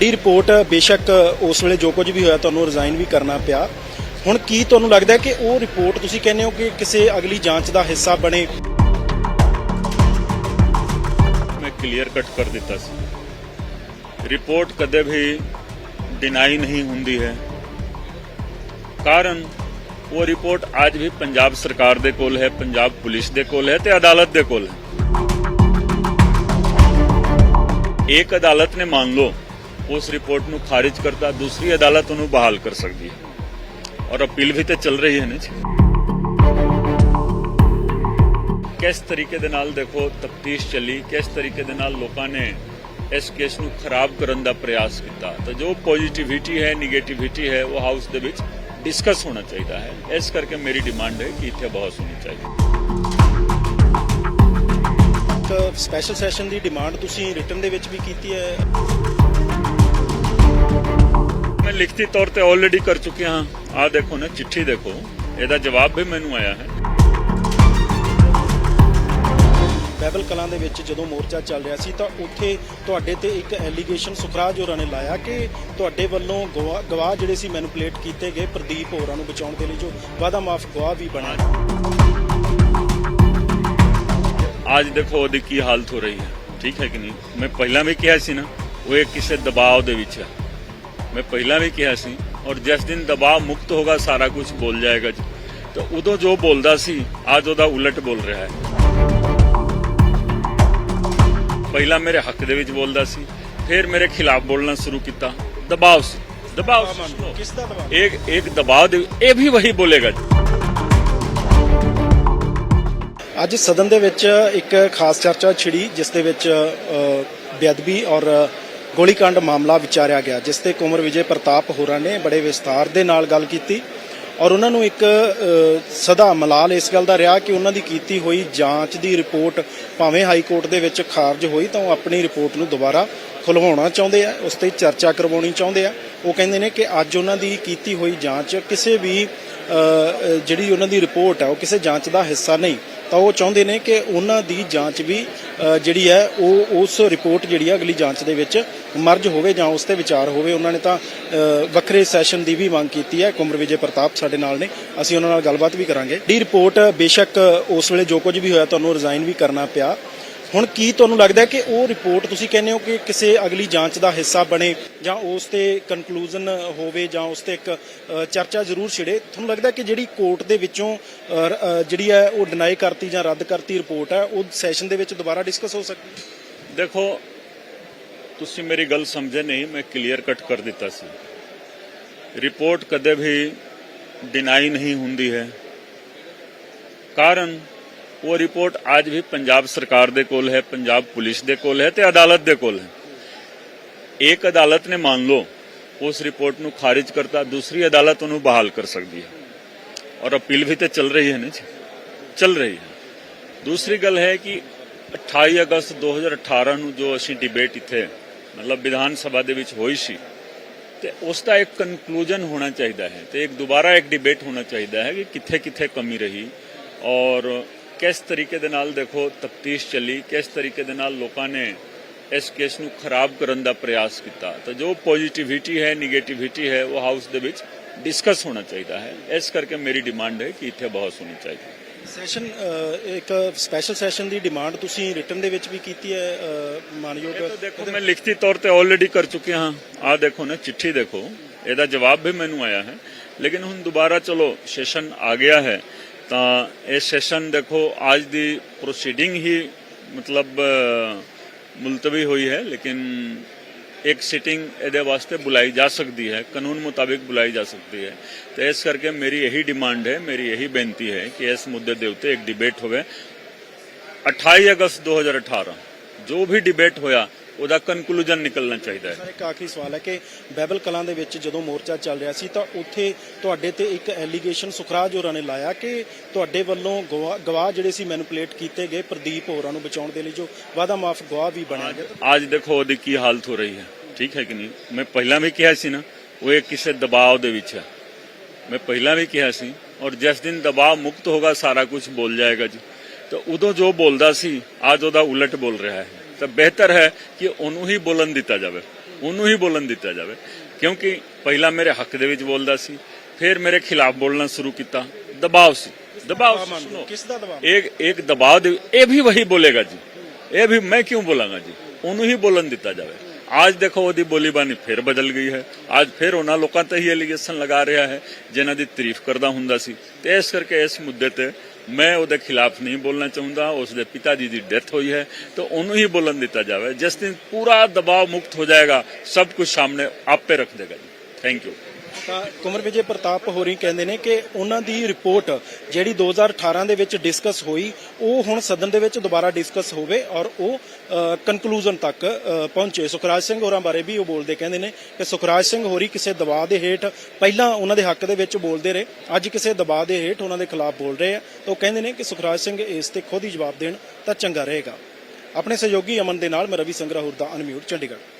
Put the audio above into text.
ਦੀ report ਬੇਸ਼ੱਕ ਉਸ ਵੇਲੇ ਜੋ ਕੁਝ ਵੀ ਹੋਇਆ ਤੁਹਾਨੂੰ ਰਿਜ਼ਾਈਨ ਵੀ ਕਰਨਾ ਪਿਆ। ਹੁਣ ਕੀ ਤੁਹਾਨੂੰ ਲੱਗਦਾ ਕਿ ਉਹ ਰਿਪੋਰਟ ਤੁਸੀਂ ਕਹਿੰਦੇ ਹੋ ਕਿ ਕਿਸੇ ਅਗਲੀ ਜਾਂਚ ਦਾ ਹਿੱਸਾ ਬਣੇ? ਮੈਂ ਕਲੀਅਰ ਕੱਟ ਕਰ ਦਿੱਤਾ ਸੀ। ਰਿਪੋਰਟ ਕਦੇ ਵੀ ਡਿਨਾਈ ਨਹੀਂ ਹੁੰਦੀ ਹੈ। ਕਾਰਨ ਉਹ ਰਿਪੋਰਟ ਅੱਜ ਵੀ ਪੰਜਾਬ ਸਰਕਾਰ ਦੇ ਕੋਲ ਹੈ, ਪੰਜਾਬ ਪੁਲਿਸ ਦੇ ਕੋਲ ਹੈ ਤੇ ਅਦਾਲਤ ਦੇ ਕੋਲ ਹੈ। ਇੱਕ ਅਦਾਲਤ ਨੇ ਮੰਨ ਲਓ ਉਸ ਰਿਪੋਰਟ ਨੂੰ ਖਾਰਿਜ ਕਰਤਾ, ਦੂਸਰੀ ਅਦਾਲਤ ਉਹਨੂੰ ਬਹਾਲ ਕਰ ਸਕਦੀ ਹੈ। ਔਰ ਅਪੀਲ ਵੀ ਤੇ ਚੱਲ ਰਹੀ ਹੈ ਨਾ ਜੀ। ਕਿਸ ਤਰੀਕੇ ਦੇ ਨਾਲ ਦੇਖੋ ਤਫਤੀਸ਼ ਚੱਲੀ, ਕਿਸ ਤਰੀਕੇ ਦੇ ਨਾਲ ਲੋਕਾਂ ਨੇ ਇਸ ਕੇਸ ਨੂੰ ਖਰਾਬ ਕਰਨ ਦਾ ਪ੍ਰਯਾਸ ਕੀਤਾ, ਤਾਂ ਜੋ ਪੋਜ਼ਿਟਿਵਿਟੀ ਹੈ 네ਗੇਟਿਵਿਟੀ ਹੈ, ਉਹ ਹਾਊਸ ਦੇ ਵਿੱਚ ਡਿਸਕਸ ਹੋਣਾ ਚਾਹੀਦਾ ਹੈ। ਇਸ ਕਰਕੇ ਮੇਰੀ ਡਿਮਾਂਡ ਹੈ ਕਿ ਇੱਥੇ ਬਹਿਸ ਹੋਣੀ ਚਾਹੀਦੀ ਸਪੈਸ਼ਲ ਸੈਸ਼ਨ ਦੀ ਡਿਮਾਂਡ ਤੁਸੀਂ ਰਿਟਰਨ ਦੇ ਵਿੱਚ ਵੀ ਕੀਤੀ ਹੈ। ਮੈਂ ਲਿਖਤੀ ਤੌਰ ਤੇ ਆਲਰੇਡੀ ਕਰ ਚੁੱਕਿਆ ਹਾਂ। ਆਹ ਦੇਖੋ ਨਾ ਚਿੱਠੀ ਦੇਖੋ। ਇਹਦਾ ਜਵਾਬ ਵੀ ਮੈਨੂੰ ਆਇਆ ਹੈ। ਬੈਬਲ ਕਲਾਂ ਦੇ ਵਿੱਚ ਜਦੋਂ ਮੋਰਚਾ ਚੱਲ ਰਿਹਾ ਸੀ ਤਾਂ ਉੱਥੇ ਤੁਹਾਡੇ ਤੇ ਇੱਕ ਐਲੀਗੇਸ਼ਨ ਸੁਖਰਾਜ ਹੋਰਾਂ ਨੇ ਲਾਇਆ ਕਿ ਤੁਹਾਡੇ ਵੱਲੋਂ ਗਵਾ- ਗਵਾਹ ਜਿਹੜੇ ਸੀ ਮੈਨੂਪਲੇਟ ਕੀਤੇ ਗਏ ਪ੍ਰਦੀਪ ਹੋਰਾਂ ਨੂੰ ਬਚਾਉਣ ਦੇ ਲਈ ਜੋ ਵਾਦਾ ਮਾਫ ਗਵਾਹ ਵੀ ਬਣਾ ਅੱਜ ਦੇਖੋ ਉਹਦੀ ਕੀ ਹਾਲਤ ਹੋ ਰਹੀ ਹੈ। ਠੀਕ ਹੈ ਕਿ ਨਹੀਂ? ਮੈਂ ਪਹਿਲਾਂ ਵੀ ਕਿਹਾ ਸੀ ਨਾ ਉਹ ਕਿਸੇ ਦਬਾਅ ਦੇ ਵਿੱਚ ਹੈ ਮੈਂ ਪਹਿਲਾਂ ਵੀ ਕਿਹਾ ਸੀ ਔਰ ਜਿਸ ਦਿਨ ਦਬਾਅ ਮੁਕਤ ਹੋਗਾ ਸਾਰਾ ਕੁਝ ਬੋਲ ਜਾਏਗਾ ਜੀ ਤਾਂ ਉਦੋਂ ਜੋ ਬੋਲਦਾ ਸੀ ਅੱਜ ਉਹਦਾ ਉਲਟ ਬੋਲ ਰਿਹਾ ਹੈ ਪਹਿਲਾਂ ਮੇਰੇ ਹੱਕ ਦੇ ਵਿੱਚ ਬੋਲਦਾ ਸੀ ਫਿਰ ਮੇਰੇ ਖਿਲਾਫ ਬੋਲਣਾ ਸ਼ੁਰੂ ਕੀਤਾ ਦਬਾਅ ਸੀ ਦਬਾਅ ਸੀ ਕਿਸ ਦਾ ਦਬਾਅ एक एक दबाव दे ये भी वही बोलेगा ਅੱਜ ਸਦਨ ਦੇ ਵਿੱਚ ਇੱਕ ਖਾਸ ਚਰਚਾ ਛਿੜੀ ਜਿਸ ਦੇ ਵਿੱਚ ਅ, ਬੇਅਦਬੀ ਔਰ ਗੋਲੀकांड ਮਾਮਲਾ ਵਿਚਾਰਿਆ ਗਿਆ, ਜਿਸ ਤੇ ਕੁਮਰ ਵਿਜੇ ਪ੍ਰਤਾਪ ਹੋਰਾਂ ਨੇ ਬੜੇ ਵਿਸਥਾਰ ਦੇ ਨਾਲ ਗੱਲ ਕੀਤੀ ਔਰ ਉਹਨਾਂ ਨੂੰ ਇੱਕ ਸਦਾ ਮਲਾਲ ਇਸ ਗੱਲ ਦਾ ਰਿਹਾ ਕਿ ਉਹਨਾਂ ਦੀ ਕੀਤੀ ਹੋਈ ਜਾਂਚ ਦੀ ਰਿਪੋਰਟ ਭਾਵੇਂ ਹਾਈ ਕੋਰਟ ਦੇ ਵਿੱਚ ਖਾਰਜ ਹੋਈ ਤਾਂ ਉਹ ਆਪਣੀ ਰਿਪੋਰਟ ਨੂੰ ਦੁਬਾਰਾ ਖੁਲਵਾਉਣਾ ਚਾਹੁੰਦੇ ਆ, ਉਸ ਤੇ ਚਰਚਾ ਕਰਵਾਉਣੀ ਚਾਹੁੰਦੇ ਆ। ਉਹ ਕਹਿੰਦੇ ਨੇ ਕਿ ਅੱਜ ਉਹਨਾਂ ਦੀ ਕੀਤੀ ਹੋਈ ਜਾਂਚ ਕਿਸੇ ਵੀ ਜਿਹੜੀ ਉਹਨਾਂ ਦੀ ਰਿਪੋਰਟ ਹੈ ਉਹ ਕਿਸੇ ਜਾਂਚ ਦਾ ਹਿੱਸਾ ਨਹੀਂ। ਤਾਂ ਉਹ ਚਾਹੁੰਦੇ ਨੇ ਕਿ ਉਹਨਾਂ ਦੀ ਜਾਂਚ ਵੀ ਜਿਹੜੀ ਹੈ, ਉਹ ਉਸ ਰਿਪੋਰਟ ਜਿਹੜੀ ਹੈ ਅਗਲੀ ਜਾਂਚ ਦੇ ਵਿੱਚ ਮਰਜ ਹੋਵੇ ਜਾਂ ਉਸ ਤੇ ਵਿਚਾਰ ਹੋਵੇ। ਉਹਨਾਂ ਨੇ ਤਾਂ ਵੱਖਰੇ ਸੈਸ਼ਨ ਦੀ ਵੀ ਮੰਗ ਕੀਤੀ ਹੈ। ਕੁਮਰ ਵਿਜੇ ਪ੍ਰਤਾਪ ਸਾਡੇ ਨਾਲ ਨੇ। ਅਸੀਂ ਉਹਨਾਂ ਨਾਲ ਗੱਲਬਾਤ ਵੀ ਕਰਾਂਗੇ। ਦੀ ਰਿਪੋਰਟ ਬੇਸ਼ੱਕ ਉਸ ਵੇਲੇ ਜੋ ਕੁਝ ਵੀ ਹੋਇਆ, ਤੁਹਾਨੂੰ ਰਿਜ਼ਾਈਨ ਵੀ ਕਰਨਾ ਪਿਆ। ਹੁਣ ਕੀ ਤੁਹਾਨੂੰ ਲੱਗਦਾ ਕਿ ਉਹ ਰਿਪੋਰਟ ਤੁਸੀਂ ਕਹਿੰਦੇ ਹੋ ਕਿ ਕਿਸੇ ਅਗਲੀ ਜਾਂਚ ਦਾ ਹਿੱਸਾ ਬਣੇ ਜਾਂ ਉਸ ਤੇ ਕਨਕਲੂਜਨ ਹੋਵੇ ਜਾਂ ਉਸ ਤੇ ਇੱਕ ਚਰਚਾ ਜ਼ਰੂਰ ਛਿੜੇ? ਤੁਹਾਨੂੰ ਲੱਗਦਾ ਕਿ ਜਿਹੜੀ ਕੋਰਟ ਦੇ ਵਿੱਚੋਂ ਜਿਹੜੀ ਹੈ ਉਹ ਡਿਨਾਈ ਕਰਤੀ ਜਾਂ ਰੱਦ ਕਰਤੀ ਰਿਪੋਰਟ ਹੈ, ਉਹ ਸੈਸ਼ਨ ਦੇ ਵਿੱਚ ਦੁਬਾਰਾ ਡਿਸਕਸ ਹੋ ਸਕਦੀ ਦੇਖੋ, ਤੁਸੀਂ ਮੇਰੀ ਗੱਲ ਸਮਝੇ ਨਹੀਂ, ਮੈਂ ਕਲੀਅਰ ਕੱਟ ਕਰ ਦਿੱਤਾ ਸੀ। ਰਿਪੋਰਟ ਕਦੇ ਵੀ ਡਿਨਾਈ ਨਹੀਂ ਹੁੰਦੀ ਹੈ। ਕਾਰਨ? ਉਹ ਰਿਪੋਰਟ ਅੱਜ ਵੀ ਪੰਜਾਬ ਸਰਕਾਰ ਦੇ ਕੋਲ ਹੈ, ਪੰਜਾਬ ਪੁਲਿਸ ਦੇ ਕੋਲ ਹੈ ਤੇ ਅਦਾਲਤ ਦੇ ਕੋਲ ਹੈ। ਇੱਕ ਅਦਾਲਤ ਨੇ ਮੰਨ ਲਓ, ਉਸ ਰਿਪੋਰਟ ਨੂੰ ਖਾਰਿਜ ਕਰਤਾ, ਦੂਸਰੀ ਅਦਾਲਤ ਉਹਨੂੰ ਬਹਾਲ ਕਰ ਸਕਦੀ ਹੈ। ਔਰ ਅਪੀਲ ਵੀ ਤੇ ਚੱਲ ਰਹੀ ਹੈ ਨਾ ਚੱਲ ਰਹੀ ਹੈ। ਦੂਸਰੀ ਗੱਲ ਹੈ ਕਿ 28 ਅਗਸਤ 2018 ਨੂੰ ਜੋ ਅਸੀਂ ਡਿਬੇਟ ਇੱਥੇ, ਮਤਲਬ ਵਿਧਾਨ ਸਭਾ ਦੇ ਵਿੱਚ ਹੋਈ ਸੀ, ਤੇ ਉਸ ਦਾ ਇੱਕ ਕਨਕਲੂਜਨ ਹੋਣਾ ਚਾਹੀਦਾ ਹੈ ਤੇ ਇੱਕ ਦੁਬਾਰਾ ਇੱਕ ਡਿਬੇਟ ਹੋਣਾ ਚਾਹੀਦਾ ਹੈ ਕਿ ਕਿੱਥੇ ਕਿੱਥੇ ਕਮੀ ਰਹੀ ਔਰ ਕਿਸ ਤਰੀਕੇ ਦੇ ਨਾਲ ਦੇਖੋ ਤਫਤੀਸ਼ ਚੱਲੀ ਕਿਸ ਤਰੀਕੇ ਦੇ ਨਾਲ ਲੋਕਾਂ ਨੇ ਇਸ ਕੇਸ ਨੂੰ ਖਰਾਬ ਕਰਨ ਦਾ ਪ੍ਰਯਾਸ ਕੀਤਾ। ਤਾਂ ਜੋ ਪੋਜ਼ਿਟਿਵਿਟੀ ਹੈ 네ਗੇਟਿਵਿਟੀ ਹੈ ਉਹ ਹਾਊਸ ਦੇ ਵਿੱਚ ਡਿਸਕਸ ਹੋਣਾ ਚਾਹੀਦਾ ਹੈ। ਇਸ ਕਰਕੇ ਮੇਰੀ ਡਿਮਾਂਡ ਹੈ ਕਿ ਇੱਥੇ ਬਹਿਸ ਹੋਣੀ ਚਾਹੀਦੀ ਸੈਸ਼ਨ ਇੱਕ ਸਪੈਸ਼ਲ ਸੈਸ਼ਨ ਦੀ ਡਿਮਾਂਡ ਤੁਸੀਂ ਰਿਟਨ ਦੇ ਵਿੱਚ ਵੀ ਕੀਤੀ ਹੈ ਮਾਨਯੋਗ ਦੇਖੋ ਮੈਂ ਲਿਖਤੀ ਤੌਰ ਤੇ ਆਲਰੇਡੀ ਕਰ ਚੁੱਕਿਆ ਹਾਂ। ਆਹ ਦੇਖੋ ਨਾ ਚਿੱਠੀ ਦੇਖੋ। ਇਹਦਾ ਜਵਾਬ ਵੀ ਮੈਨੂੰ ਆਇਆ ਹੈ। ਲੇਕਿਨ ਹੁਣ ਦੁਬਾਰਾ ਚਲੋ ਸੈਸ਼ਨ ਆ ਗਿਆ ਹੈ। ਤਾਂ ਇਹ ਸੈਸ਼ਨ ਦੇਖੋ ਅੱਜ ਦੀ ਪ੍ਰੋਸੀਡਿੰਗ ਹੀ ਮਤਲਬ ਅ, ਮੁਲਤਵੀ ਹੋਈ ਹੈ ਲੇਕਿਨ ਇੱਕ ਸਿਟਿੰਗ ਇਹਦੇ ਵਾਸਤੇ ਬੁਲਾਈ ਜਾ ਸਕਦੀ ਹੈ ਕਾਨੂੰਨ ਮੁਤਾਬਿਕ ਬੁਲਾਈ ਜਾ ਸਕਦੀ ਹੈ। ਤੇ ਇਸ ਕਰਕੇ ਮੇਰੀ ਇਹੀ ਡਿਮਾਂਡ ਹੈ ਮੇਰੀ ਇਹੀ ਬੇਨਤੀ ਹੈ ਕਿ ਇਸ ਮੁੱਦੇ ਦੇ ਉੱਤੇ ਇੱਕ ਡਿਬੇਟ ਹੋਵੇ। 28 ਅਗਸਤ 2018 ਜੋ ਵੀ ਡਿਬੇਟ ਹੋਇਆ ਉਹਦਾ ਕਨਕਲੂਜਨ ਨਿਕਲਣਾ ਚਾਹੀਦਾ ਹੈ। ਸਰ ਇੱਕ ਆਖਰੀ ਸਵਾਲ ਹੈ ਕਿ ਬੈਬਲ ਕਲਾਂ ਦੇ ਵਿੱਚ ਜਦੋਂ ਮੋਰਚਾ ਚੱਲ ਰਿਹਾ ਸੀ ਤਾਂ ਉੱਥੇ ਤੁਹਾਡੇ ਤੇ ਇੱਕ ਐਲੀਗੇਸ਼ਨ ਸੁਖਰਾਜ ਹੋਰਾਂ ਨੇ ਲਾਇਆ ਕਿ ਤੁਹਾਡੇ ਵੱਲੋਂ ਗਵਾ- ਗਵਾਹ ਜਿਹੜੇ ਸੀ ਮੈਨੂਪਲੇਟ ਕੀਤੇ ਗਏ ਪ੍ਰਦੀਪ ਹੋਰਾਂ ਨੂੰ ਬਚਾਉਣ ਦੇ ਲਈ ਜੋ ਵਾਦਾ ਮਾਫ ਗਵਾਹ ਵੀ ਬਣਿਆ ਅੱਜ ਦੇਖੋ ਉਹਦੀ ਕੀ ਹਾਲਤ ਹੋ ਰਹੀ ਹੈ। ਠੀਕ ਹੈ ਕਿ ਨਹੀਂ? ਮੈਂ ਪਹਿਲਾਂ ਵੀ ਕਿਹਾ ਸੀ ਨਾ ਉਹ ਇਹ ਕਿਸੇ ਦਬਾਅ ਦੇ ਵਿੱਚ ਹੈ। ਮੈਂ ਪਹਿਲਾਂ ਵੀ ਕਿਹਾ ਸੀ ਔਰ ਜਿਸ ਦਿਨ ਦਬਾਅ ਮੁਕਤ ਹੋਗਾ ਸਾਰਾ ਕੁਝ ਬੋਲ ਜਾਏਗਾ ਜੀ। ਤਾਂ ਉਦੋਂ ਜੋ ਬੋਲਦਾ ਸੀ ਅੱਜ ਉਹਦਾ ਉਲਟ ਬੋਲ ਰਿਹਾ ਹੈ। ਤਾਂ ਬਿਹਤਰ ਹੈ ਕਿ ਉਹਨੂੰ ਹੀ ਬੋਲਣ ਦਿੱਤਾ ਜਾਵੇ। ਉਹਨੂੰ ਹੀ ਬੋਲਣ ਦਿੱਤਾ ਜਾਵੇ। ਕਿਉਂਕਿ ਪਹਿਲਾਂ ਮੇਰੇ ਹੱਕ ਦੇ ਵਿੱਚ ਬੋਲਦਾ ਸੀ ਫਿਰ ਮੇਰੇ ਖਿਲਾਫ ਬੋਲਣਾ ਸ਼ੁਰੂ ਕੀਤਾ। ਦਬਾਅ ਸੀ। ਦਬਾਅ ਸੁਣੋ। ਕਿਸ ਦਾ ਦਬਾਅ? ਇੱਕ ਇੱਕ ਦਬਾਅ ਇਹ ਵੀ ਵਹੀ ਬੋਲੇਗਾ ਜੀ। ਇਹ ਵੀ ਮੈਂ ਕਿਉਂ ਬੋਲਾਂਗਾ ਜੀ? ਉਹਨੂੰ ਹੀ ਬੋਲਣ ਦਿੱਤਾ ਜਾਵੇ। ਅੱਜ ਦੇਖੋ ਉਹਦੀ ਬੋਲੀਬਾਣੀ ਫਿਰ ਬਦਲ ਗਈ ਹੈ। ਅੱਜ ਫਿਰ ਉਹਨਾਂ ਲੋਕਾਂ ਤੇ ਹੀ ਅਲੀਗੇਸ਼ਨ ਲਗਾ ਰਿਹਾ ਹੈ ਜਿਨ੍ਹਾਂ ਦੀ ਤਾਰੀਫ ਕਰਦਾ ਹੁੰਦਾ ਸੀ। ਤੇ ਇਸ ਕਰਕੇ ਇਸ ਮੁੱਦੇ ਤੇ ਮੈਂ ਉਹਦੇ ਖਿਲਾਫ ਨਹੀਂ ਬੋਲਣਾ ਚਾਹੁੰਦਾ ਉਸ ਦੇ ਪਿਤਾ ਜੀ ਦੀ ਡੈਥ ਹੋਈ ਹੈ, ਤਾਂ ਉਹਨੂੰ ਹੀ ਬੋਲਣ ਦਿੱਤਾ ਜਾਵੇ। ਜਿਸ ਦਿਨ ਪੂਰਾ ਦਬਾਅ ਮੁਕਤ ਹੋ ਜਾਏਗਾ, ਸਭ ਕੁਝ ਸਾਹਮਣੇ ਆਪੇ ਰੱਖ ਦੇਗਾ ਜੀ। ਥੈਂਕ ਯੂ ਤਾਂ ਕੁਮਰ ਵਿਜੇ ਪ੍ਰਤਾਪ ਹੋਰੀ ਕਹਿੰਦੇ ਨੇ ਕਿ ਉਹਨਾਂ ਦੀ ਰਿਪੋਰਟ ਜਿਹੜੀ 2018 ਦੇ ਵਿੱਚ ਡਿਸਕਸ ਹੋਈ, ਉਹ ਹੁਣ ਸਦਨ ਦੇ ਵਿੱਚ ਦੁਬਾਰਾ ਡਿਸਕਸ ਹੋਵੇ ਔਰ ਉਹ ਕਨਕਲੂਜਨ ਤੱਕ ਪਹੁੰਚੇ। ਸੁਖਰਾਜ ਸਿੰਘ ਹੋਰਾਂ ਬਾਰੇ ਵੀ ਉਹ ਬੋਲਦੇ ਕਹਿੰਦੇ ਨੇ ਕਿ ਸੁਖਰਾਜ ਸਿੰਘ ਹੋਰੀ ਕਿਸੇ ਦਬਾਅ ਦੇ ਹੇਠ ਪਹਿਲਾਂ ਉਹਨਾਂ ਦੇ ਹੱਕ ਦੇ ਵਿੱਚ ਬੋਲਦੇ ਰਹੇ, ਅੱਜ ਕਿਸੇ ਦਬਾਅ ਦੇ ਹੇਠ ਉਹਨਾਂ ਦੇ ਖਿਲਾਫ ਬੋਲ ਰਹੇ ਆ। ਤਾਂ ਉਹ ਕਹਿੰਦੇ ਨੇ ਕਿ ਸੁਖਰਾਜ ਸਿੰਘ ਇਸ ਤੇ ਖੁਦ ਹੀ ਜਵਾਬ ਦੇਣ ਤਾਂ ਚੰਗਾ ਰਹੇਗਾ। ਆਪਣੇ ਸਹਿਯੋਗੀ ਅਮਨ ਦੇ ਨਾਲ ਮੈਂ ਰਵੀ ਸੰਗਰਾ ਹੋਰ ਦਾ ਅਨਮਿਊਟ, ਚੰਡੀਗੜ੍ਹ।